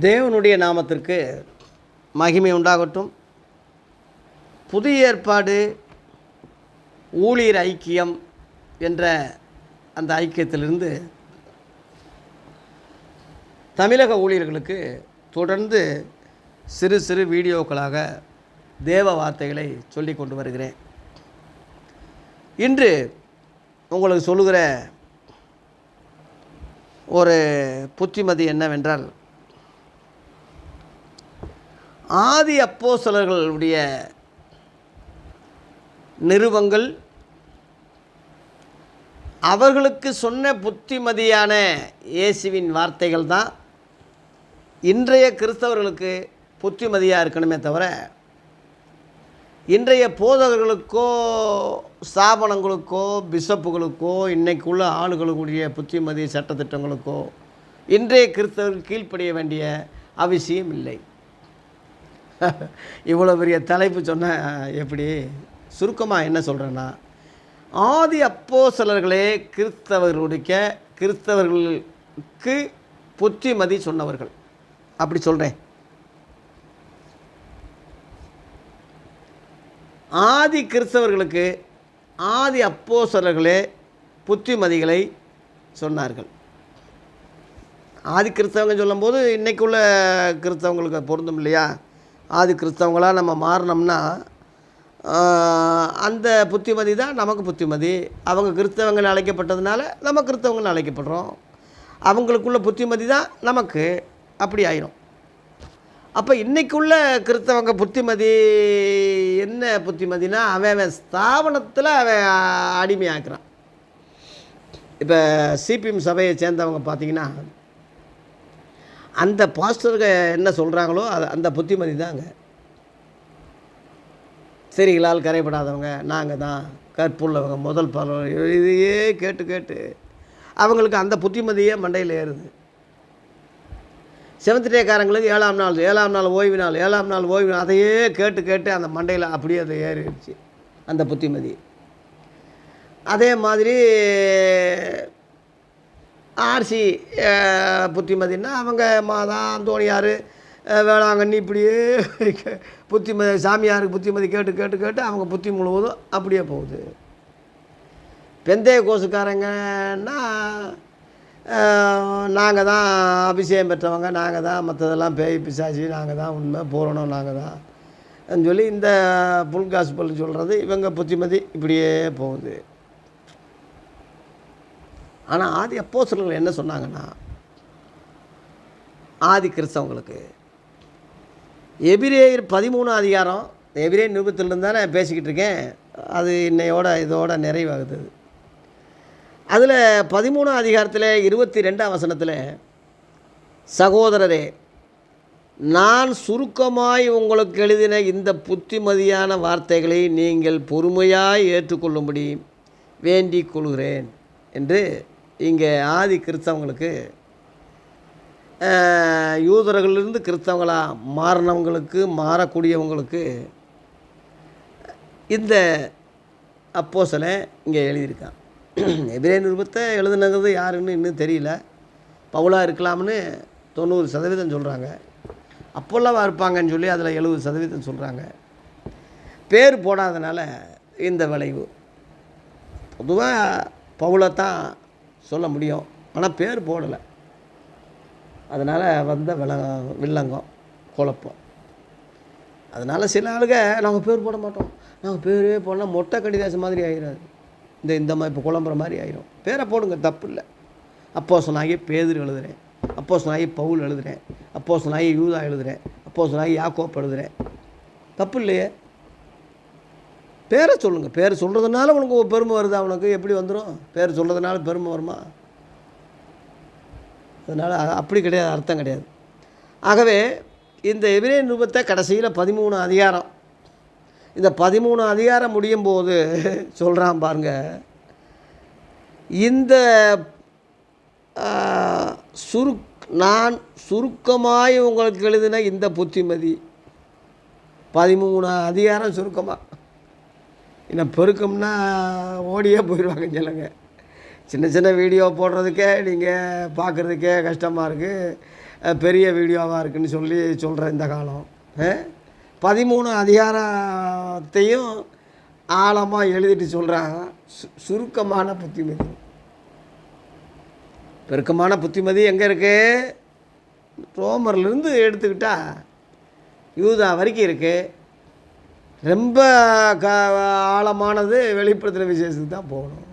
தேவனுடைய நாமத்திற்கு மகிமை உண்டாகட்டும். புதிய ஏற்பாடு ஊழியர் ஐக்கியம் என்ற அந்த ஐக்கியத்திலிருந்து தமிழக ஊழியர்களுக்கு தொடர்ந்து சிறு சிறு வீடியோக்களாக தேவ வார்த்தைகளை சொல்லி கொண்டு வருகிறேன். இன்று உங்களுக்கு சொல்லுகிற ஒரு புத்திமதி என்னவென்றால் ஆதி அப்போஸ்தலர்களுடைய நிறுவங்கள் அவர்களுக்கு சொன்ன புத்திமதியான இயேசுவின் வார்த்தைகள் தான். இன்றைய கிறிஸ்தவர்களுக்கு புத்திமதியாக இருக்கணுமே தவிர இன்றைய போதகர்களுக்கோ ஸ்தாபனங்களுக்கோ பிஷப்புகளுக்கோ இன்னைக்குள்ள ஆளுகளுடைய புத்திமதி சட்டத்திட்டங்களுக்கோ இன்றைய கிறிஸ்தவர்கள் கீழ்ப்படிய வேண்டிய அவசியம் இல்லை. இவ்வளோ பெரிய தலைப்பு சொன்ன எப்படி? சுருக்கமாக என்ன சொல்கிறேன்னா ஆதி அப்போ சிலர்களே கிறிஸ்தவர்களுடைய கிறிஸ்தவர்களுக்கு புத்திமதி சொன்னவர்கள். அப்படி சொல்கிறேன் ஆதி கிறிஸ்தவர்களுக்கு ஆதி அப்போசலர்களே புத்திமதிகளை சொன்னார்கள். ஆதி கிறிஸ்தவங்க சொல்லும்போது இன்றைக்குள்ள கிறிஸ்தவங்களுக்கு பொருந்தும் இல்லையா? ஆதி கிறிஸ்தவங்களாக நம்ம மாறினோம்னா அந்த புத்திமதி தான் நமக்கு புத்திமதி. அவங்க கிறிஸ்தவங்கள் அழைக்கப்பட்டதுனால நம்ம கிறிஸ்தவங்கள் அழைக்கப்படுறோம். அவங்களுக்குள்ள புத்திமதி தான் நமக்கு. அப்படி ஆயிரும். அப்போ இன்றைக்குள்ள கிறிஸ்தவங்க புத்திமதி என்ன புத்திமதினா அவன் அவன் ஸ்தாபனத்தில் அவன் அடிமையாக்குறான். இப்போ சிபிஎம் சபையை சேர்ந்தவங்க பார்த்தீங்கன்னா அந்த பாஸ்டருங்க என்ன சொல்கிறாங்களோ அது அந்த புத்திமதி தாங்க. சரிகளால் கரைப்படாதவங்க நாங்கள் தான் கற்புள்ளவங்க முதல் பலர். இதையே கேட்டு கேட்டு அவங்களுக்கு அந்த புத்திமதியே மண்டையில் ஏறுது. செவந்திரேக்காரங்களுக்கு ஏழாம் நாள் ஏழாம் நாள் ஓய்வு நாள் ஏழாம் நாள் ஓய்வு நாள் அதையே கேட்டு கேட்டு அந்த மண்டையில் அப்படியே அதை ஏறிடுச்சு அந்த புத்திமதி. அதே மாதிரி ஆர்சி புத்திமதினா அவங்க மாதா அந்தோணியார் வேளாங்கண்ணி இப்படியே புத்திமதி சாமியாருக்கு புத்திமதி கேட்டு கேட்டு கேட்டு அவங்க புத்தி முழுவதும் அப்படியே போகுது. பெந்தய கோசுக்காரங்கன்னா நாங்கள் தான் அபிஷேகம் பெற்றவங்க நாங்கள் தான் மற்றதெல்லாம் பேய் பிசாசி நாங்கள் தான் உண்மை பூரணம் நாங்கள் தான். சொல்லி இந்த புல் காஸ்பல் சொல்கிறது இவங்க புத்திமதி இப்படியே போகுது. ஆனால் ஆதி அப்போஸ்தலர்கள் என்ன சொன்னாங்கன்னா ஆதி கிறிஸ்தவங்களுக்கு எபிரேயர் பதிமூணு அதிகாரம் எபிரே நிருபத்திலிருந்து தானே பேசிக்கிட்டு இருக்கேன். அது இன்னையோட இதோட நிறைவாகுது. அதில் பதிமூணாம் அதிகாரத்தில் இருபத்தி ரெண்டாம் வசனத்தில் சகோதரரே நான் சுருக்கமாய் உங்களுக்கு எழுதின இந்த புத்திமதியான வார்த்தைகளை நீங்கள் பொறுமையாய் ஏற்றுக்கொள்ளும்படி வேண்டிக் கொள்கிறேன் என்று இங்கே ஆதி கிறிஸ்தவங்களுக்கு யூதர்களிலிருந்து கிறிஸ்தவங்களாக மாறினவங்களுக்கு மாறக்கூடியவங்களுக்கு இந்த அப்போசலை இங்கே எழுதியிருக்கான். எபிரே நிருபத்தை எழுதுனது யாருன்னு இன்னும் தெரியல. பவுலாக இருக்கலாம்னு தொண்ணூறு சதவீதம் சொல்கிறாங்க அப்போல்லாம் இருப்பாங்கன்னு சொல்லி அதில் எழுபது சதவீதம் சொல்கிறாங்க பேர் போடாதனால இந்த விளைவு. பொதுவாக பவுலை தான் சொல்ல முடியும். ஆனால் பேர் போடலை. அதனால் வந்த வில வில்லங்கம் குழப்பம். அதனால் சில ஆளுக நாங்கள் பேர் போட மாட்டோம். நாங்கள் பேரே போடலாம் மொட்டை கடிதாசம் மாதிரி ஆயிடாது இந்த இந்த மாதிரி இப்போ குழம்புற மாதிரி ஆயிரும். பேரை போடுங்க தப்பு இல்லை. அப்போ சொன்னாகி பேதர் எழுதுகிறேன் அப்போ சொன்னாகி பவுல் எழுதுகிறேன் அப்போ சொன்னாகி யூதா எழுதுகிறேன் அப்போ சொன்னாகி யாக்கோப் எழுதுகிறேன் தப்பு இல்லையே. பேரை சொல்லுங்கள் பேர் சொல்கிறதுனால உனக்கு பெருமை வருது? அவனுக்கு எப்படி வந்துடும் பேர் சொல்கிறதுனால பெருமை வருமா? அதனால் அப்படி கிடையாது அர்த்தம் கிடையாது. ஆகவே இந்த எபிரே நிருபத்தை கடைசியில் பதிமூணு அதிகாரம். இந்த பதிமூணு அதிகாரம் முடியும் போது சொல்கிறான் பாருங்க. இந்த சுருக் நான் சுருக்கமாய் உங்களுக்கு எழுதின இந்த புத்திமதி. பதிமூணு அதிகாரம் சுருக்கமாக என்ன பெருக்கம்னா ஓடியே போயிடுவாங்க சொல்லுங்க சின்ன சின்ன வீடியோ போடுறதுக்கே நீங்கள் பார்க்குறதுக்கே கஷ்டமாக இருக்குது பெரிய வீடியோவாக இருக்குன்னு சொல்லி சொல்கிற இந்த காலம். பதிமூணு அதிகாரத்தையும் ஆழமாக எழுதிட்டு சொல்கிறாங்க சு சுருக்கமான புத்திமதி. பெருக்கமான புத்திமதி எங்கே இருக்குது ரோமர்லேருந்து எடுத்துக்கிட்டால் யூதா வரைக்கும் இருக்குது ரொம்ப க ஆழமானது வெளிப்படுத்துகிற விசேஷத்துக்கு தான் போகணும்.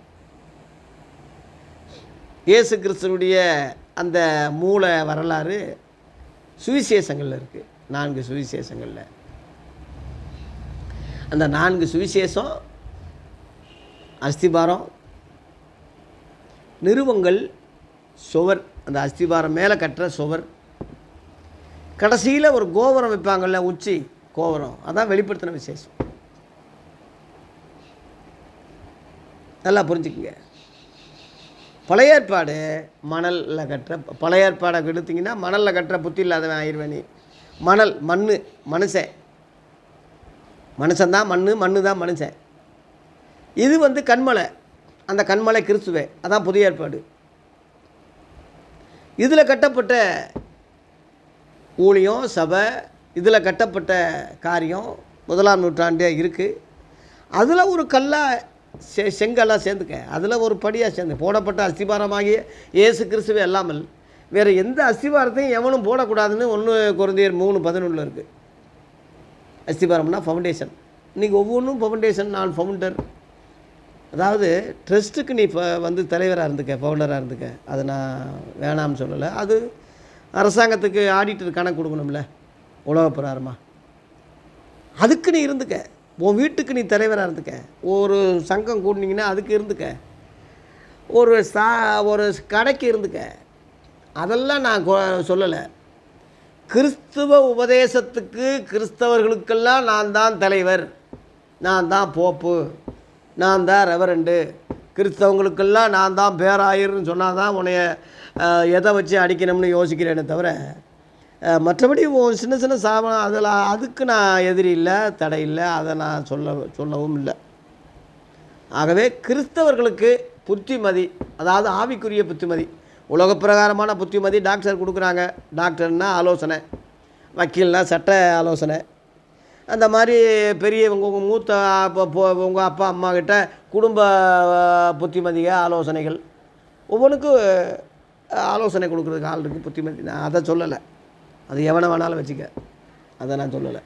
இயேசு கிறிஸ்துனுடைய அந்த மூல வரலாறு சுவிசேஷங்களில் இருக்குது நான்கு சுவிசேஷங்களில். அந்த நான்கு சுவிசேஷம் அஸ்திபாரம் நிறுவங்கள் சுவர் அந்த அஸ்திபாரம் மேலே கட்டுற சுவர். கடைசியில் ஒரு கோபுரம் வைப்பாங்கல்ல உச்சி. கோபுரம் அதான் வெளிப்படுத்தின விசேஷம். நல்லா புரிஞ்சுக்குங்க. பழைய ஏற்பாடு மணலில் கட்டுற பழைய ஏற்பாடை எடுத்திங்கன்னா மணலில் கட்டுற புத்தி இல்லாதவன் ஆயிடுவேன் மணல் மண் மனுஷன். மனுஷன்தான் மண் மண்ணு தான் மனுஷன். இது வந்து கண்மலை. அந்த கண்மலை கிறிஸ்துவே. அதான் புதிய ஏற்பாடு. இதில் கட்டப்பட்ட ஊழியம் சபை இதில் கட்டப்பட்ட காரியம் முதலாம் நூற்றாண்டே இருக்குது அதில் ஒரு கல்லாக செ செங்கல்லாக சேர்ந்துக்க. அதில் ஒரு படியாக சேர்ந்து போடப்பட்ட அஸ்திபாரமாகிய இயேசு கிறிஸ்துவே அல்லாமல் வேறு எந்த அஸ்திபாரத்தையும் எவனும் போடக்கூடாதுன்னு ஒன்று குறைந்தர் மூணு பதினொன்றில் இருக்குது அஸ்திபாரம்னா ஃபவுண்டேஷன் இன்றைக்கி ஒவ்வொன்றும் ஃபவுண்டேஷன் நான் ஃபவுண்டர் அதாவது ட்ரஸ்ட்டுக்கு நீ இப்போ வந்து தலைவராக இருந்துக்க ஃபவுண்டராக இருந்துக்க. அதை நான் வேணாம்னு சொல்லலை. அது அரசாங்கத்துக்கு ஆடிட்டர் கணக்கு கொடுக்கணும்ல. உலக பிரகாரமாக அதுக்கு நீ இருந்துக்க. உன் வீட்டுக்கு நீ தலைவராக இருந்துக்க. ஒரு சங்கம் கூட்டினீங்கன்னா அதுக்கு இருந்துக்க. ஒரு சா ஒரு கடைக்கு இருந்துக்க. அதெல்லாம் நான் கொ- சொல்லலை. கிறிஸ்துவ உபதேசத்துக்கு கிறிஸ்தவர்களுக்கெல்லாம் நான் தான் தலைவர். நான் தான் போப்பு. நான் தான் ரெவரண்டு. கிறிஸ்தவங்களுக்கெல்லாம் நான் தான் பேராயர்னு சொன்னால் தான் உன்னைய எதை வச்சு அடிக்கணும்னு யோசிக்கிறேனே தவிர மற்றபடி சின்ன சின்ன சாபனம் அதில் அதுக்கு நான் எதிரி இல்லை தடை இல்லை அதை நான் சொல்ல சொல்லவும் இல்லை. ஆகவே கிறிஸ்தவர்களுக்கு புத்திமதி அதாவது ஆவிக்குரிய புத்திமதி உலக பிரகாரமான புத்திமதி டாக்டர் கொடுக்குறாங்க. டாக்டர்னா ஆலோசனை வக்கீல்னா சட்ட ஆலோசனை. அந்த மாதிரி பெரியவங்க உங்கள் மூத்த உங்கள் அப்பா அம்மா கிட்ட குடும்ப புத்திமதிக ஆலோசனைகள். ஒவ்வொன்றுக்கும் ஆலோசனை கொடுக்குறதுக்கு ஆள் இருக்குது புத்திமதி. நான் அதை சொல்லலை. அது எவனை வேணாலும் வச்சுக்க. அதை நான் சொல்லலை.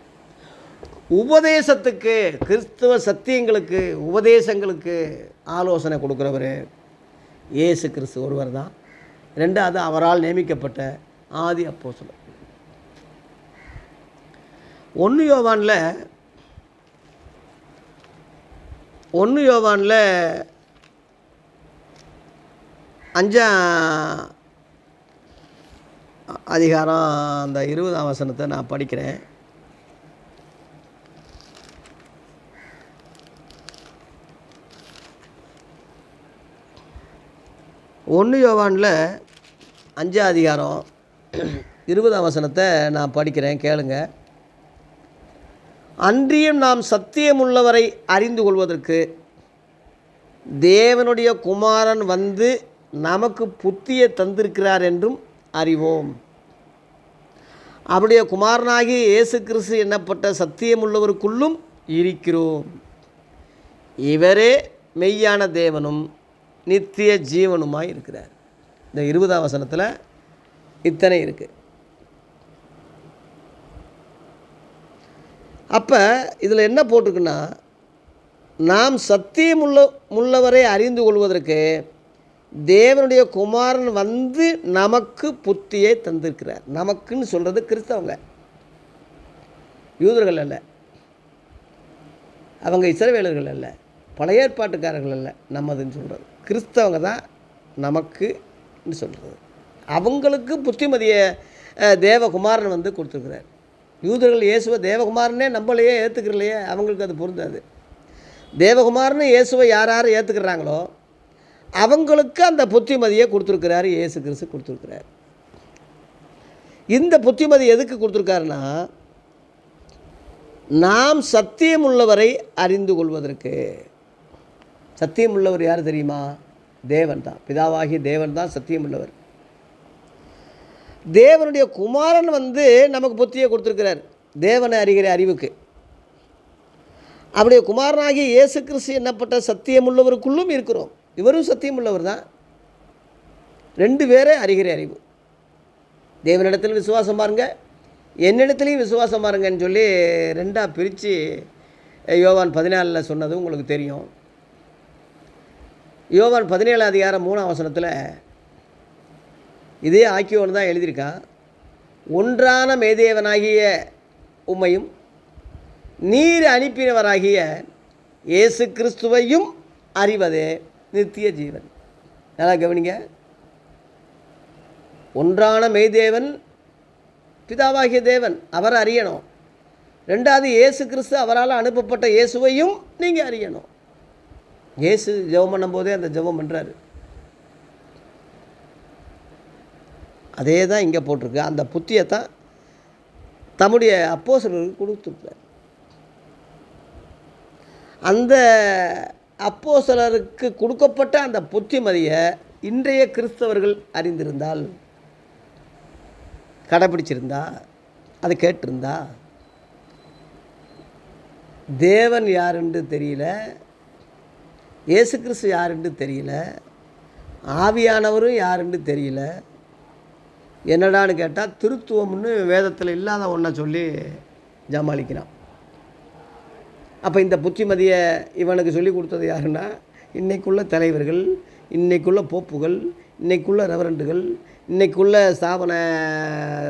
உபதேசத்துக்கு கிறிஸ்துவ சத்தியங்களுக்கு உபதேசங்களுக்கு ஆலோசனை கொடுக்குறவர் இயேசு கிறிஸ்து ஒருவர் தான். ரெண்டாவது அவரால் நியமிக்கப்பட்ட ஆதி அப்போ சொல்ல ஒன்று யோவானில் ஒன்று யோவானில் அஞ்சா அதிகாரம் அந்த இருபதாம் வசனத்தை நான் படிக்கிறேன். ஒன்று யோவானில் அஞ்சாம் அதிகாரம் இருபதாம் வசனத்தை நான் படிக்கிறேன் கேளுங்க. அன்றியும் நாம் சத்தியமுள்ளவரை அறிந்து கொள்வதற்கு தேவனுடைய குமாரன் வந்து நமக்கு புத்தியை தந்திருக்கிறார் என்றும் அறிவோம். அவருடைய குமாரனாகிய இயேசு கிறிஸ்து எண்ணப்பட்ட சத்தியமுள்ளவருக்குள்ளும் இருக்கிறோம். இவரே மெய்யான தேவனும் நித்திய ஜீவனுமாய் இருக்கிறார். இந்த இருபதாம் வசனத்தில் இத்தனை இருக்குது அப்போ இதில் என்ன போட்டிருக்குன்னா நாம் சத்தியமுள்ள முள்ளவரை அறிந்து கொள்வதற்கு தேவனுடைய குமாரன் வந்து நமக்கு புத்தியை தந்திருக்கிறார். நமக்குன்னு சொல்கிறது கிறிஸ்தவங்க. யூதர்கள் அல்ல. அவங்க இசைவேலர்கள் அல்ல. பழைய ஏற்பாட்டுக்காரர்கள் அல்ல. நம்மதுன்னு சொல்கிறது கிறிஸ்தவங்க தான் நமக்குன்னு சொல்கிறது அவங்களுக்கு புத்திமதியை தேவகுமாரன் வந்து கொடுத்துருக்கிறார். யூதர்கள் இயேசுவை தேவகுமாரனே நம்மளையே ஏற்றுக்கிறலையே அவங்களுக்கு அது பொருந்தாது. தேவகுமாரன்னு இயேசுவை யார் யார் ஏற்றுக்கிறாங்களோ அவங்களுக்கு அந்த புத்திமதியை கொடுத்துருக்கிறாரு இயேசு கிறிஸ்து கொடுத்துருக்கிறார். இந்த புத்திமதி எதுக்கு கொடுத்துருக்காருன்னா நாம் சத்தியம் உள்ளவரை அறிந்து கொள்வதற்கு. சத்தியம் உள்ளவர் யார் தெரியுமா? தேவன் தான். பிதாவாகிய தேவன் தான் சத்தியம் உள்ளவர் தேவனுடைய குமாரன் வந்து நமக்கு புத்தியை கொடுத்துருக்கிறார். தேவனை அறிகிற அறிவுக்கு. அப்படியே குமாரனாகிய இயேசு கிறிஸ்து என்னப்பட்ட சத்தியம் உள்ளவருக்குள்ளும் இருக்கிறோம். இவரும் சத்தியமுள்ளவர் தான் ரெண்டு பேரே அறிகிற அறிவு. தேவனிடத்தில் விசுவாசம் பாருங்க என்னிடத்துலையும் விசுவாசம் பாருங்கன்னு சொல்லி ரெண்டாக பிரித்து யோவான் பதினாலில் சொன்னது உங்களுக்கு தெரியும். யோவான் பதினேழு அதிகாரம் மூணாம் வசனத்தில் இதே ஆக்கியோன்னு தான் எழுதியிருக்கான் ஒன்றான மேதேவனாகிய உம்மையும் நீர் அனுப்பினவராகிய இயேசு கிறிஸ்துவையும் அறிவதே. நித்திய ஜீவன். நல்லா கவனிங்க. ஒன்றான மெய்தேவன் பிதாவாகிய தேவன் அவர் அறியணும். ரெண்டாவது இயேசு கிறிஸ்து அவரால் அனுப்பப்பட்ட இயேசுவையும் நீங்கள் அறியணும். இயேசு ஜெபம் பண்ணும்போதே அந்த ஜெபம் பண்ணுறாரு அதே தான் இங்கே போட்டிருக்கு. அந்த புத்தியை தான் தம்முடைய அப்போசலருக்கு கொடுத்துருக்கார் அந்த அப்போ சிலருக்கு கொடுக்கப்பட்ட அந்த புத்திமதியை இன்றைய கிறிஸ்தவர்கள் அறிந்திருந்தால் கடைப்பிடிச்சிருந்தா அதை கேட்டிருந்தா தேவன் யாருன்னு தெரியல இயேசு கிறிஸ்து யாருன்னு தெரியல ஆவியானவரும் யாருன்னு தெரியல என்னடான்னு கேட்டால் திருத்துவம்னு வேதத்தில் இல்லாத ஒன்றை சொல்லி ஜமாளிக்கிறான் அப்போ இந்த புத்திமதியை இவனுக்கு சொல்லி கொடுத்தது யாருன்னா இன்றைக்குள்ள தலைவர்கள் இன்றைக்குள்ள போப்புகள் இன்றைக்குள்ள ரெவரண்டுகள் இன்றைக்குள்ள ஸ்தாபன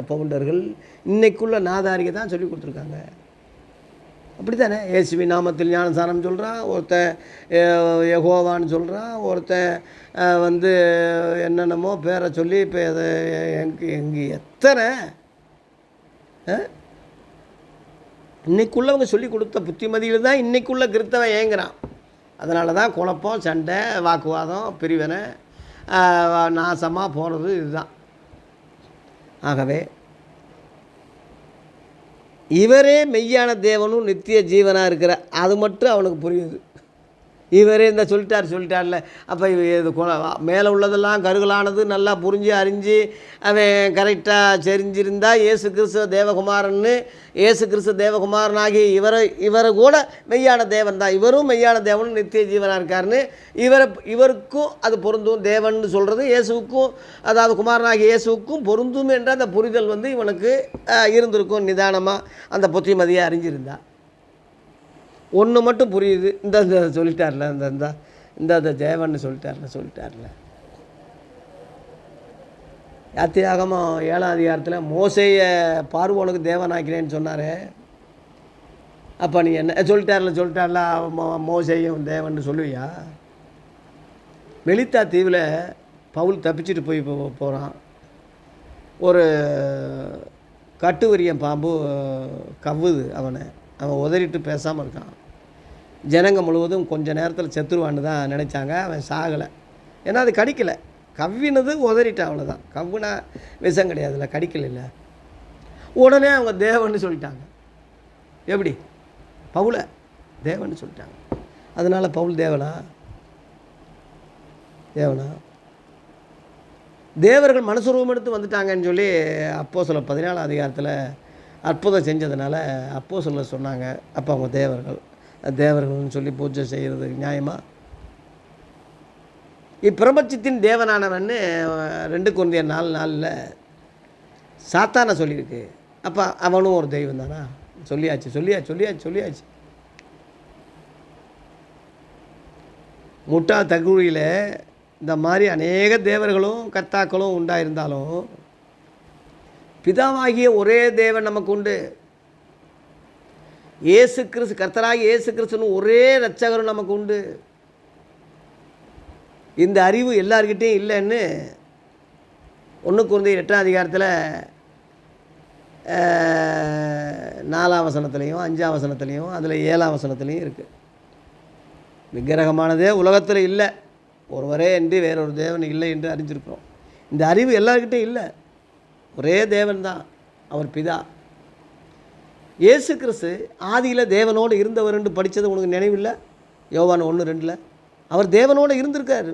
பவுண்டர்கள் இன்றைக்குள்ள நாதாரிகை தான் சொல்லி கொடுத்துருக்காங்க. அப்படி தானே ஏசுவி நாமத்தில் ஞானசாரம் சொல்கிறான் ஒருத்தன் யகோவான்னு சொல்கிறான் ஒருத்தன் வந்து என்னென்னமோ பேரை சொல்லி இப்போ எங்கே எங்கே எத்தனை இன்றைக்குள்ளவங்க சொல்லி கொடுத்த புத்திமதியில் தான் இன்னைக்குள்ள கிறித்தவன் ஏங்குறான். அதனால தான் குழப்பம் சண்டை வாக்குவாதம் பிரிவினை நாசமாக போகிறது இதுதான். ஆகவே இவரே மெய்யான தேவனும் நித்திய ஜீவனாக இருக்கிற அது மட்டும் அவனுக்கு புரியுது. இவரே இந்த சொல்லிட்டார் சொல்லிட்டார்ல. அப்போ இது மேலே உள்ளதெல்லாம் கருகலானது நல்லா புரிஞ்சு அறிஞ்சு அவன் கரெக்டாக தெரிஞ்சிருந்தா இயேசு கிறிஸ்துவ தேவகுமாரன்னு ஏசு கிறிஸ்து தேவகுமாரனாகி இவரை இவரை கூட மெய்யான தேவன் தான். இவரும் மெய்யான தேவனும் நித்திய ஜீவனாக இருக்காருன்னு இவரை இவருக்கும் அது பொருந்தும். தேவன் சொல்கிறது இயேசுவுக்கும் அதாவது குமாரனாகி இயேசுவுக்கும் பொருந்தும் என்ற அந்த புரிதல் வந்து இவனுக்கு இருந்திருக்கும் நிதானமாக அந்த புத்திமதியை அறிஞ்சிருந்தான் ஒன்று மட்டும் புரியுது. இந்த இந்த சொல்லிட்டார்ல இந்த இந்த. இந்த இந்த தேவன்னு சொல்லிட்டார்ல சொல்லிட்டார்ல. யாத்தியாகமம் ஏழாம் அதிகாரத்தில் மோசையை பார்வோனுக்கு தேவனாக்கிறேன்னு சொன்னார். அப்போ நீ என்ன சொல்லிட்டார்ல சொல்லிட்டார்ல மோசையும் மோசேயும் தேவன்னு சொல்லுவியா? மெலித்தா தீவில் பவுல் தப்பிச்சுட்டு போய் போ- போகிறான் ஒரு கட்டுவரியன் பாம்பு கவ்வுது அவனை. அவன் உதறிட்டு பேசாமல் இருக்கான். ஜனங்க முழுவதும் கொஞ்சம் நேரத்தில் செத்துருவான்னு தான் நினச்சாங்க. அவன் சாகலை. ஏன்னா அது கடிக்கலை. கவ்வினது உதறிட்டான் அவ்வளோதான் கவ்வுனா விஷம் கிடையாதுல்ல கடிக்கல உடனே அவங்க தேவன்னு சொல்லிட்டாங்க. எப்படி? பவுல தேவன்னு சொல்லிட்டாங்க. அதனால் பவுல் தேவனா? தேவனா? தேவர்கள் மனசுரூபம் எடுத்து வந்துட்டாங்கன்னு சொல்லி அப்போ சொல்ல பதினாலாம் அதிகாரத்தில் அற்புதம் செஞ்சதுனால அப்போ சொல்ல சொன்னாங்க அப்போ அவங்க தேவர்கள். தேவர்கள்னு சொல்லி பூஜை செய்கிறது நியாயமா? இப்பிரபஞ்சத்தின் தேவனானவன்னு ரெண்டு குழந்தைய நாலு நாளில் சாத்தானை சொல்லியிருக்கு. அப்போ அவனும் ஒரு தெய்வம் தானா? சொல்லியாச்சு சொல்லியாச்சு சொல்லியாச்சு சொல்லியாச்சு. முட்டா தகுழியில் இந்த மாதிரி அநேக தேவர்களும் கர்த்தாக்களும் உண்டாயிருந்தாலும் பிதாவாகிய ஒரே தேவன் நமக்கு உண்டு. ஏசு கிறிஸ்து கர்த்தராகி ஏசு கிறிஸ்துன்னு ஒரே ரட்சகரும் நமக்கு உண்டு. இந்த அறிவு எல்லார்கிட்டேயும் இல்லைன்னு ஒன்று குழந்தை எட்டாம் அதிகாரத்தில் நாலாம் வசனத்துலேயும் அஞ்சாம் வசனத்துலேயும் அதில் ஏழாம் வசனத்துலேயும் இருக்குது விக்கிரகமானதே உலகத்தில் இல்லை. ஒருவரே என்று வேறொரு தேவன் இல்லை என்று அறிஞ்சிருக்கிறோம். இந்த அறிவு எல்லார்கிட்டையும் இல்லை. ஒரே தேவன் தான் அவர் பிதா. இயேசு கிறிஸ்து ஆதியில் தேவனோடு இருந்தவர் என்று படித்தது உனக்கு நினைவில்லை? யோவான் ஒன்று ரெண்டில். அவர் தேவனோடு இருந்திருக்கார்.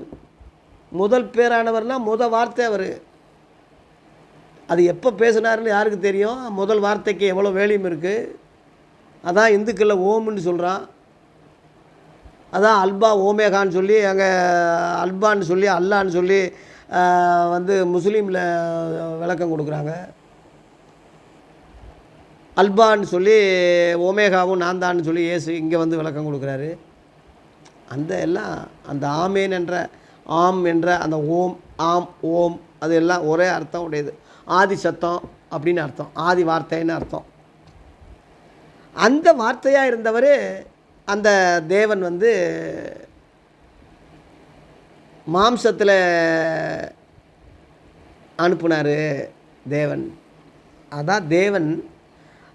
முதல் பேரானவர்னா முதல் வார்த்தை அவர். அது எப்போ பேசினாருன்னு யாருக்கு தெரியும்? முதல் வார்த்தைக்கு எவ்வளோ வேலையும் இருக்குது அதான் இந்துக்களில் ஓம்னு சொல்கிறான் அதான் அல்பா ஓமேகான்னு சொல்லி அங்கே அல்பான்னு சொல்லி அல்லான்னு சொல்லி வந்து முஸ்லீமில் விளக்கம் கொடுக்குறாங்க. அல்பான்னு சொல்லி ஓமேகாவும் நான்தான்னு சொல்லி இயேசு இங்கே வந்து விளக்கம் கொடுக்குறாரு. அந்த எல்லாம் அந்த ஆமேன் என்ற ஆம் என்ற அந்த ஓம் ஆம் ஓம் அது எல்லாம் ஒரே அர்த்தம் உடையது. ஆதி சத்தம் அப்படின்னு அர்த்தம். ஆதி வார்த்தைன்னு அர்த்தம். அந்த வார்த்தையாக இருந்தவர் அந்த தேவன் வந்து மாம்சத்தில் அனுப்புனார் தேவன். அதான் தேவன்.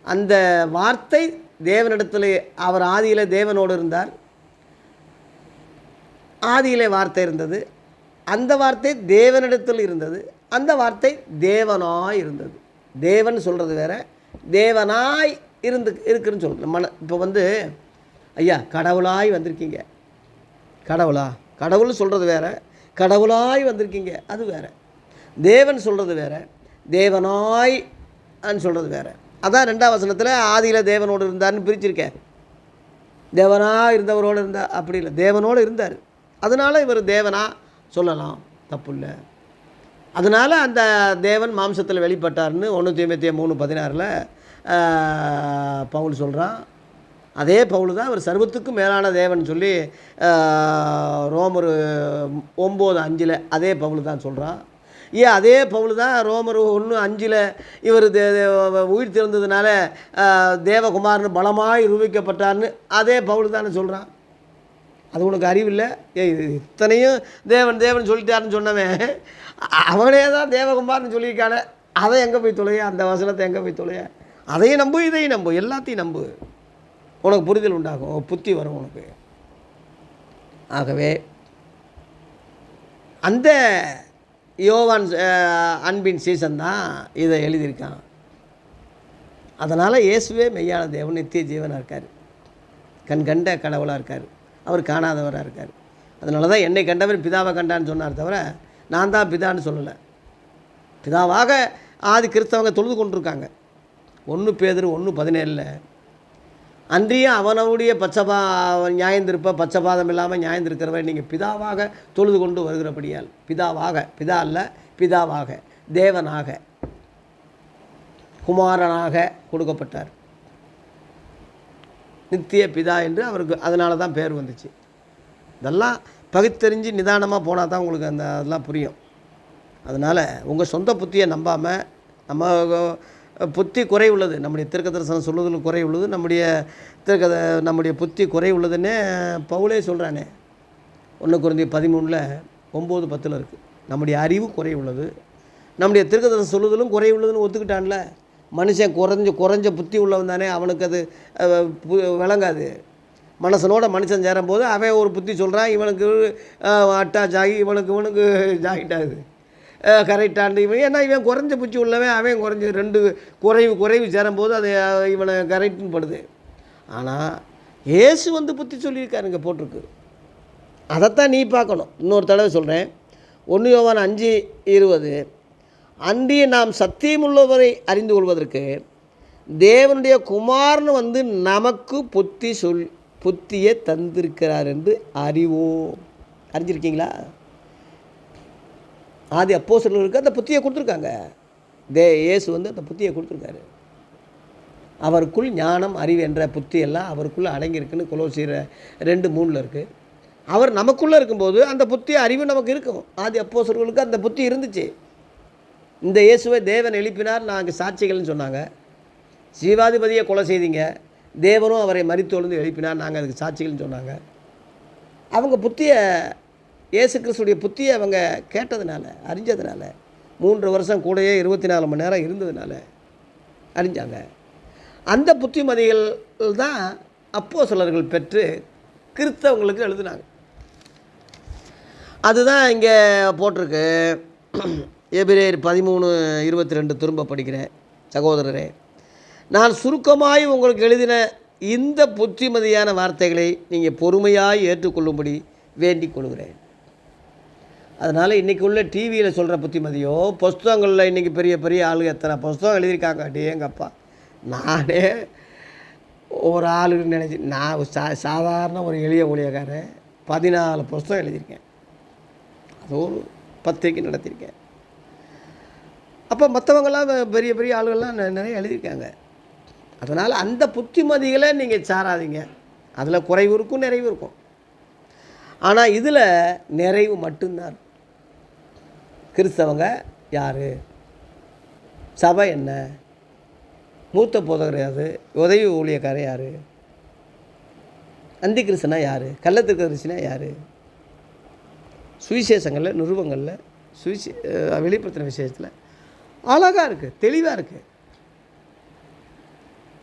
அந்த வார்த்தை தேவனிடத்தில் அவர் ஆதியில் தேவனோடு இருந்தார். ஆதியில் வார்த்தை இருந்தது. அந்த வார்த்தை தேவனிடத்தில் இருந்தது. அந்த வார்த்தை தேவனாய் இருந்தது. தேவன் சொல்கிறது வேற. தேவனாய் இருந்து இருக்குன்னு சொல்கிறது மன இப்போ வந்து ஐயா கடவுளாய் வந்திருக்கீங்க. கடவுளா? கடவுள் சொல்கிறது வேறு. கடவுளாய் வந்திருக்கீங்க அது வேற. தேவன் சொல்கிறது வேறு. தேவனாய் அன்னு சொல்கிறது வேறு. அதான் ரெண்டாம் வசனத்தில் ஆதியில் தேவனோடு இருந்தார்னு பிரிச்சிருக்கேன் தேவனாக இருந்தவரோடு இருந்தார் அப்படி இல்லை. தேவனோடு இருந்தார். அதனால் இவர் தேவனாக சொல்லலாம். தப்பு இல்லை. அதனால் அந்த தேவன் மாம்சத்தில் வெளிப்பட்டார்னு ஒன்று தீமத்திய மூணு பதினாறில் பவுல் சொல்கிறான் அதே பவுல் தான் அவர் சர்வத்துக்கும் மேலான தேவன் சொல்லி ரோமர் ஒம்பது அஞ்சில் அதே பவுல் தான் சொல்கிறான் ஏன் அதே பவுல் தான் ரோமர் ஒன்று அஞ்சில் இவர் தே- உயிர் திறந்ததுனால தேவகுமார்னு பலமாய் ரூபிக்கப்பட்டார்னு அதே பவுல் தானே சொல்கிறான் அது உனக்கு அறிவில்லை? ஏய் இத்தனையும் தேவன் தேவன் சொல்லிட்டாருன்னு சொன்னவன் அவனே தான் தேவகுமார்னு சொல்லியிருக்கானே. அதை எங்கே போய் தொலைய? அந்த வசனத்தை எங்கே போய் தொலைய? அதையும் நம்பு இதையும் நம்பு எல்லாத்தையும் நம்பு. உனக்கு புரிதல் உண்டாகும். புத்தி வரும் உனக்கு. ஆகவே அந்த யோவான் அன்பின் சீசன் தான் இதை எழுதியிருக்கான். அதனால் இயேசுவே மெய்யான தேவன் நித்திய ஜீவனாக இருக்கார். கண் கண்ட கடவுளாக இருக்கார். அவர் காணாதவராக இருக்கார். அதனால தான் என்னை கண்டவர் பிதாவை கண்டான்னு சொன்னார் தவிர நான் தான் பிதான்னு சொல்லலை. பிதாவாக ஆதி கிறிஸ்தவங்க தொழுது கொண்டிருக்காங்க. ஒன்று பேதர் ஒன்று பதினேழில் அன்றியும் அவனவுடைய பச்சபா நியாயந்திருப்ப பச்சபாதம் இல்லாமல் நியாயந்திருக்கிறவன் நீங்கள் பிதாவாக தொழுது கொண்டு வருகிறபடியால் பிதாவாக பிதா அல்ல பிதாவாக தேவனாக குமாரனாக கொடுக்கப்பட்டார். நித்திய பிதா என்று அவருக்கு அதனால தான் பேர் வந்துச்சு. இதெல்லாம் பகுத்தறிஞ்சு நிதானமாக போனால் தான் உங்களுக்கு அந்த அதெல்லாம் புரியும். அதனால் உங்கள் சொந்த புத்தியை நம்பாமல் நம்ம புத்தி குறை உள்ளது. நம்முடைய தீர்க்க தரிசனம் சொல்லுவதில் குறை உள்ளது. நம்முடைய தீர்க்க நம்முடைய புத்தி குறை உள்ளதுன்னே பவுலே சொல்கிறானே ஒன்று குறைந்தி பதிமூணில் ஒம்பது பத்தில் இருக்குது நம்முடைய அறிவு குறை உள்ளது. நம்முடைய தீர்க்க தரிசனம் சொல்லுவதிலும் குறை உள்ளதுன்னு ஒத்துக்கிட்டான்ல. மனுஷன் குறைஞ்ச குறைஞ்ச புத்தி உள்ளவன் தானே. அவனுக்கு அது பு- விளங்காது. மனசனோட மனுஷன் சேரும்போது அவன் ஒரு புத்தி சொல்கிறான் இவனுக்கு அட்டாச் ஆகி இவனுக்கு இவனுக்கு ஜாகிட்டாகுது கரெக்டாண்டு இவன் ஏன்னா இவன் குறைஞ்ச பூச்சி உள்ளவன் அவன் குறைஞ்ச ரெண்டு குறைவு குறைவு சேரும்போது அது இவனை கரெக்டுன்னு படுது. ஆனால் இயேசு வந்து புத்தி சொல்லியிருக்காருங்க போட்டிருக்கு. அதைத்தான் நீ பார்க்கணும். இன்னொரு தடவை சொல்கிறேன் ஒன்று யோவான் அஞ்சு இருபது. அன்றிய நாம் சத்தியமுள்ளவரை அறிந்து கொள்வதற்கு தேவனுடைய குமார்னு வந்து நமக்கு புத்தி சொல் புத்தியை தந்திருக்கிறார் என்று அறிவோம். அறிஞ்சிருக்கீங்களா? ஆதி அப்போ அந்த புத்தியை கொடுத்துருக்காங்க. தே இயேசு வந்து அந்த புத்தியை கொடுத்துருக்காரு. அவருக்குள் ஞானம் அறிவு என்ற புத்தி எல்லாம் அவருக்குள்ளே அடங்கியிருக்குன்னு குலோசீர ரெண்டு மூணில் இருக்குது அவர் நமக்குள்ளே இருக்கும்போது அந்த புத்தி அறிவு நமக்கு இருக்கும். ஆதி அப்போசர்களுக்கு அந்த புத்தி இருந்துச்சு. இந்த இயேசுவை தேவன் எழுப்பினார் நாங்கள் சாட்சிகள்னு சொன்னாங்க. ஜீவாதிபதியை கொலை செய்தீங்க. தேவனும் அவரை மறித்தொழுந்து எழுப்பினார் நாங்கள் அதுக்கு சாட்சிகள்னு சொன்னாங்க. அவங்க புத்தியை இயேசு கிறிஸ்துடைய புத்தியை அவங்க கேட்டதுனால அறிஞ்சதுனால மூன்று வருஷம் கூடயே இருபத்தி நாலு மணி நேரம் இருந்ததுனால அறிஞ்சாங்க. அந்த புத்திமதிகள் தான் அப்போ சிலர்கள் பெற்று கிறிஸ்தவங்களுக்கு எழுதினாங்க. அதுதான் இங்கே போட்டிருக்கு. எபிரேர் பதிமூணு இருபத்தி ரெண்டு திரும்ப படிக்கிறேன் சகோதரரே. நான் சுருக்கமாய் உங்களுக்கு எழுதின இந்த புத்திமதியான வார்த்தைகளை நீங்கள் பொறுமையாய் ஏற்றுக்கொள்ளும்படி வேண்டிக் கொள்கிறேன். அதனால் இன்றைக்கி உள்ள டிவியில் சொல்கிற புத்திமதியோ புஸ்தகங்களில் இன்றைக்கி பெரிய பெரிய ஆளுங்க எத்தனை புஸ்தகம் எழுதியிருக்காங்க? அடேங்கப்பா நானே ஒரு ஆளுன்னு நினச்சி நான் சா சாதாரண ஒரு எளிய ஊழியக்காரன் பதினாலு புஸ்தகம் எழுதியிருக்கேன். அது ஒரு பத்திரிக்கை நடத்தியிருக்கேன். அப்போ மற்றவங்களாம் பெரிய பெரிய ஆளுகள்லாம் நிறைய எழுதியிருக்காங்க. அதனால் அந்த புத்திமதிகளை நீங்கள் சாராதீங்க. அதில் குறைவு இருக்கும் நிறைவு இருக்கும். ஆனால் இதில் நிறைவு மட்டும்தான் இருக்கும். கிறிஸ்தவங்க யார்? சபை என்ன? மூத்த போதகர் யார்? உதவி ஊழியக்காரர் யார்? அந்தி கிறிஸ்தனா யார் கள்ளத்திற்கரிசினா யார்? சுவிசேஷங்களில் நிருபங்களில் சுவிசே வெளிப்படுத்தின விசேஷத்தில் அழகாக இருக்குது தெளிவாக இருக்குது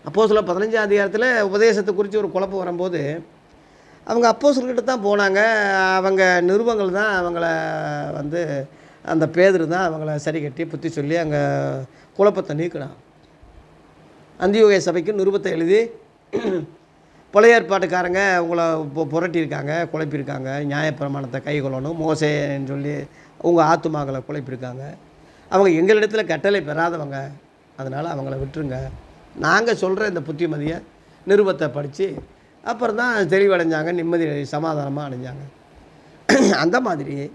அப்போ சில பதினஞ்சாம் அதிகாரத்தில் உபதேசத்தை குறித்து ஒரு குழப்பம் வரும்போது அவங்க அப்போ தான் போனாங்க. அவங்க நிருபங்கள் தான் அவங்கள வந்து அந்த பேதர் தான் அவங்கள சரி கட்டி புத்தி சொல்லி அங்கே குழப்பத்தை நீக்கினான். அந்தியோகை சபைக்கு நிருபத்தை எழுதி பழைய ஏற்பாட்டுக்காரங்க உங்களை பொ- புரட்டியிருக்காங்க குழப்பியிருக்காங்க. நியாயப்பிரமாணத்தை கை கொள்ளணும் மோசேன்னு சொல்லி உங்கள் ஆத்துமாக்களை குழப்பியிருக்காங்க. அவங்க எங்களிடத்தில் கட்டளை பெறாதவங்க. அதனால் அவங்கள விட்டுருங்க. நாங்கள் சொல்கிற இந்த புத்திமதியை நிருபத்தை படித்து அப்புறம் தான் தெளிவடைஞ்சாங்க நிம்மதி சமாதானமாக அடைஞ்சாங்க. அந்த மாதிரி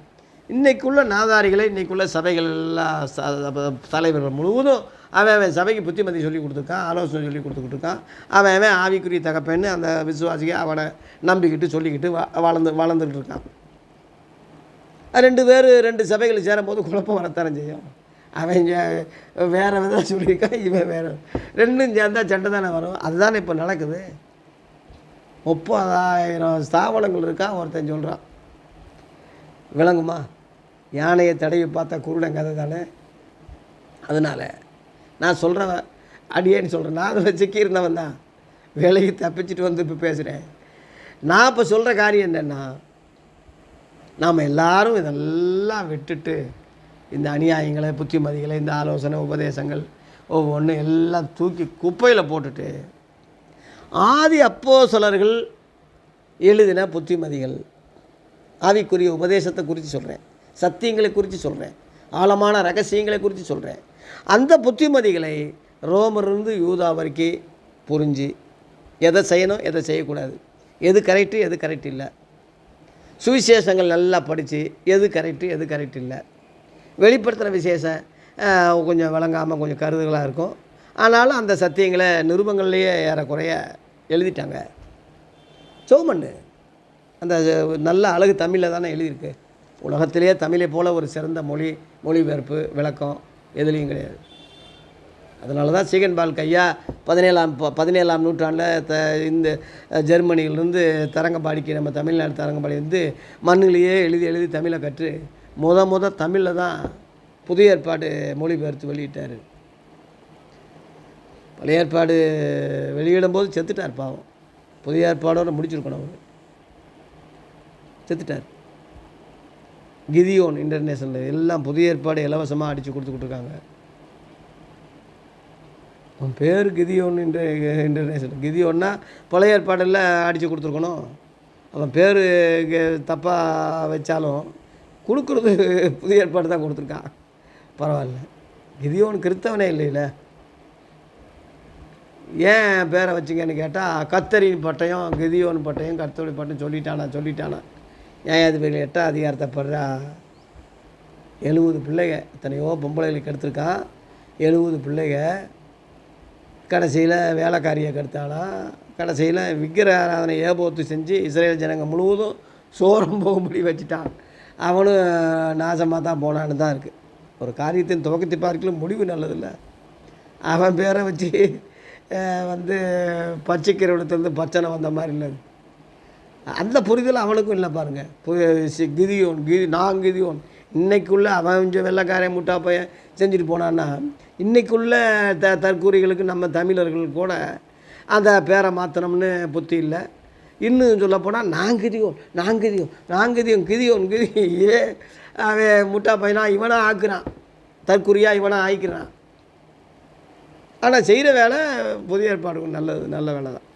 இன்றைக்குள்ள நாதாரிகளை இன்றைக்குள்ள சபைகள் எல்லாம் தலைவர்கள் முழுவதும் அவன் அவன் சபைக்கு புத்திமதி சொல்லி கொடுத்துருக்கான் ஆலோசனை சொல்லி கொடுத்துக்கிட்டு இருக்கான் அவன் அவன் ஆவிக்குரிய தகப்பன்னு அந்த விசுவாசியை அவனை நம்பிக்கிட்டு சொல்லிக்கிட்டு வ வளர்ந்து வளர்ந்துக்கிட்டு இருக்கான் ரெண்டு பேர் ரெண்டு சபைகள் சேரும்போது குழப்பம் வரத்தரம் செய்யும். அவன் வேறு விதம் சொல்லியிருக்கான் இவன் வேறு. ரெண்டும் சேர்ந்தா சண்டை தானே வரும். அதுதானே இப்போ நடக்குது. முப்பதாயிரம் ஸ்தாபனங்கள் இருக்கா ஒருத்தன் சொல்கிறான் விளங்குமா? யானையை தடவி பார்த்தா குருடன் கதை தானே? அதனால் நான் சொல்கிறவன் அடியேன்னு சொல்கிறேன் நான் அதில் சிக்கியிருந்தவன் தான். வேலைக்கு தப்பிச்சிட்டு வந்து இப்போ பேசுகிறேன் நான் இப்போ சொல்கிற காரியம் என்னென்னா நாம் எல்லாரும் இதெல்லாம் விட்டுட்டு இந்த அநியாயங்களை புத்திமதிகளை இந்த ஆலோசனை உபதேசங்கள் ஒவ்வொன்றும் எல்லாம் தூக்கி குப்பையில் போட்டுட்டு ஆதி அப்போ சிலர்கள் எழுதின புத்திமதிகள். ஆவிக்குரிய உபதேசத்தை குறித்து சொல்கிறேன் சத்தியங்களை குறித்து சொல்கிறேன் ஆழமான ரகசியங்களை குறித்து சொல்கிறேன் அந்த புத்திமதிகளை ரோமருந்து யூதா வரைக்கும் புரிஞ்சு எதை செய்யணும் எதை செய்யக்கூடாது. எது கரெக்டு எது கரெக்ட் இல்லை. சுவிசேஷங்கள் நல்லா படித்து எது கரெக்டு எது கரெக்ட் இல்லை. வெளிப்படுத்துகிற விசேஷம் கொஞ்சம் விளங்காமல் கொஞ்சம் கருதுகளாக இருக்கும். ஆனாலும் அந்த சத்தியங்களை நிருபங்கள்லேயே ஏறக்குறைய எழுதிட்டாங்க. சோமண்ணு அந்த நல்ல அழகு தமிழில் தானே எழுதியிருக்கு. உலகத்திலேயே தமிழை போல் ஒரு சிறந்த மொழி மொழிபெயர்ப்பு விளக்கம் எதுலேயும் கிடையாது. அதனால தான் சீகன்பால் கையா பதினேழாம் ப- பதினேழாம் நூற்றாண்டில் த இந்த ஜெர்மனியிலிருந்து தரங்கம்பாடிக்கு நம்ம தமிழ்நாடு தரங்கம்பாடி வந்து மண்ணிலேயே எழுதி எழுதி தமிழை கற்று முத முத தமிழில் தான் புதிய ஏற்பாடு மொழிபெயர்த்து வெளியிட்டார். பழைய ஏற்பாடு வெளியிடும்போது செத்துட்டார் பாவம். புதிய ஏற்பாடோடு முடிச்சிருக்கணும் அவர். செத்துட்டார். கிதியோன் இன்டர்நேஷனல் எல்லாம் புதிய ஏற்பாடு இலவசமாக அடித்து கொடுத்துக்கிட்டு இருக்காங்க அவன் பேர் கிதியோன் இன்டர் இன்டர்நேஷனல் கிதியோன்னா பழைய ஏற்பாடில் அடித்து கொடுத்துருக்கணும். அவன் பேர் தப்பாக வச்சாலும் கொடுக்குறது புதிய ஏற்பாடு தான் கொடுத்துருக்கான். பரவாயில்ல. கிதியோன் கிறித்தவனே இல்லைல்ல ஏன் பேரை வச்சுங்கன்னு கேட்டால் கத்தரின் பட்டயம் கிதியோன் பட்டயம் கத்தோடி பட்டயம் சொல்லிட்டானா சொல்லிட்டானா. நியாயாதிபதிகள் எட்டாம் அதிகாரத்தை படுறா. எழுபது பிள்ளைங்க எத்தனையோ பொம்பளைகளுக்கு எடுத்திருக்கான் எழுபது பிள்ளைங்க கடைசியில் வேலைக்காரியை கெடுத்தானா கடைசியில் விக்கிர ஆராதனை ஏபோத்து செஞ்சு இஸ்ரேல் ஜனங்க முழுவதும் சோரம் போகும்படி வச்சுட்டான் அவனும் நாசமாக தான் போனான்னு தான் இருக்குது ஒரு காரியத்தின் துவக்கத்தை பார்க்கலும் முடிவு நல்லதில்லை. அவன் பேரை வச்சு வந்து பச்சை கிரவணத்துலேருந்து பச்சனை வந்த மாதிரி இல்லை அந்த புரிதல் அவனுக்கும் இல்லை பாருங்கள் பு- சி- கிதியோன் கிதி நான் கிதியோன். இன்றைக்குள்ளே அவன் கொஞ்சம் வெள்ளைக்காரன் முட்டா பையன் செஞ்சுட்டு போனான்னா இன்றைக்குள்ளே த தற்கூரிகளுக்கு நம்ம தமிழர்கள் கூட அந்த பேரை மாற்றணும்னு புத்தி இல்லை. இன்னும் சொல்லப்போனால் நான் கிதியோன் நான் கிதியோன் நான் கிதியோன் கிதியோன் கிதி ஏ அவன் முட்டா பையனா இவனாக ஆக்குறான். தற்குறியாக இவனாக ஆயிக்கிறான். ஆனால் செய்கிற வேலை புதிய ஏற்பாடு நல்லது நல்ல வேலை தான்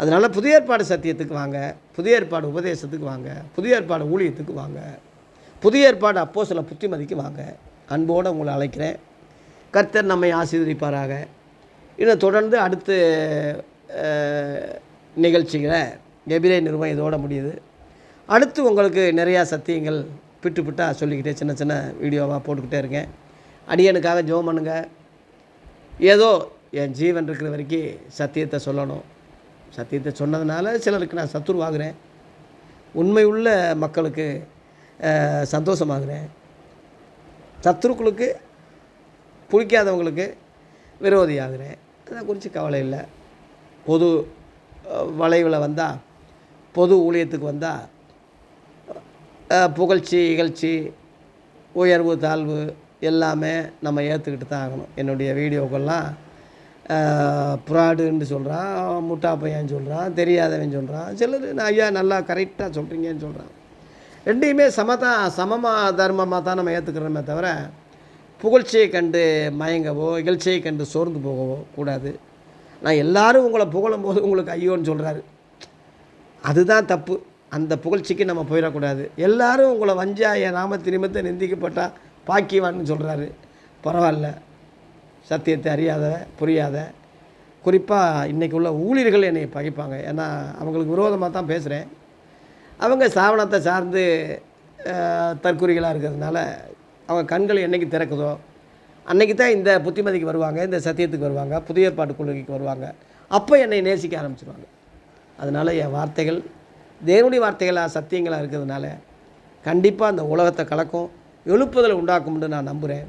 அதனால் புதிய ஏற்பாடு சத்தியத்துக்கு வாங்க புதிய ஏற்பாடு உபதேசத்துக்கு வாங்க புதிய ஏற்பாடு ஊழியத்துக்கு வாங்க புதிய ஏற்பாடு அப்போ சில புத்திமதிக்கு வாங்க. அன்போடு உங்களை அழைக்கிறேன். கர்த்தர் நம்மை ஆசீர்வதிப்பாராக. இன்னும் தொடர்ந்து அடுத்த நிகழ்ச்சிகளை எபிரே நிறுவனம் இதோட முடியுது. அடுத்து உங்களுக்கு நிறையா சத்தியங்கள் பிட்டு பிட்டாக சொல்லிக்கிட்டே சின்ன சின்ன வீடியோவாக போட்டுக்கிட்டே இருக்கேன். அடியனுக்காக ஜோம் பண்ணுங்க. ஏதோ என் ஜீவன் இருக்கிற வரைக்கும் சத்தியத்தை சொல்லணும். சத்தியத்தை சொன்னதுனால சிலருக்கு நான் சத்துருவாகிறேன். உண்மை உள்ள மக்களுக்கு சந்தோஷமாகிறேன். சத்துருக்களுக்கு பிடிக்காதவங்களுக்கு விரோதியாகிறேன். அதை குறித்து கவலை இல்லை. பொது வளைவில் வந்தால் பொது ஊழியத்துக்கு வந்தால் புகழ்ச்சி இகழ்ச்சி உயர்வு தாழ்வு எல்லாமே நம்ம ஏற்றுக்கிட்டு தான் ஆகணும். என்னுடைய வீடியோக்கெல்லாம் புறாடுன்னு சொல்கிறான் முட்டா பையன் சொல்கிறான் தெரியாதவன் சொல்கிறான் சிலர் நான் ஐயா நல்லா கரெக்டாக சொல்கிறீங்கன்னு சொல்கிறான் ரெண்டையுமே சமதான் சமமாக தர்மமாக தான் நம்ம ஏற்றுக்கிறோமே தவிர புகழ்ச்சியை கண்டு மயங்கவோ இகழ்ச்சியை கண்டு சோர்ந்து போகவோ கூடாது. நான் எல்லோரும் உங்களை புகழும் போது உங்களுக்கு ஐயோன்னு சொல்கிறாரு அதுதான் தப்பு. அந்த புகழ்ச்சிக்கு நம்ம போயிடக்கூடாது. எல்லோரும் உங்களை வஞ்சா என் நாமத்து நிந்திக்கப்பட்டால் நிந்திக்கப்பட்டா பாக்கியவான்னு சொல்கிறாரு பரவாயில்ல. சத்தியத்தை அறியாத புரியாத. குறிப்பாக இன்றைக்கி உள்ள ஊழியர்கள் என்னை பகைப்பாங்க. ஏன்னா அவங்களுக்கு விரோதமாக தான் பேசுகிறேன் அவங்க சாவனத்தை சார்ந்து தற்குறிகளாக இருக்கிறதுனால அவங்க கண்கள் என்னைக்கு திறக்குதோ அன்னைக்கு தான் இந்த புத்திமதிக்கு வருவாங்க இந்த சத்தியத்துக்கு வருவாங்க புதிய ஏற்பாட்டு கொள்கைக்கு வருவாங்க. அப்போ என்னை நேசிக்க ஆரம்பிச்சிருவாங்க. அதனால் என் வார்த்தைகள் தேவனுடைய வார்த்தைகளாக சத்தியங்களாக இருக்கிறதுனால கண்டிப்பாக அந்த உலகத்தை கலக்கும் எழுப்புதலை உண்டாக்கும்னு நான் நம்புகிறேன்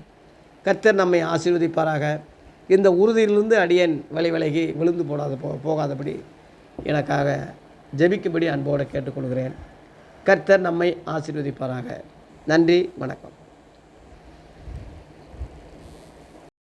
கர்த்தர் நம்மை ஆசீர்வதிப்பாராக. இந்த உறுதியிலிருந்து அடியன் விலை விலகி விழுந்து போடாத போ போகாதபடி எனக்காக ஜெபிக்கும்படி அன்போடு கேட்டுக்கொள்கிறேன். கர்த்தர் நம்மை ஆசீர்வதிப்பாராக. நன்றி வணக்கம்.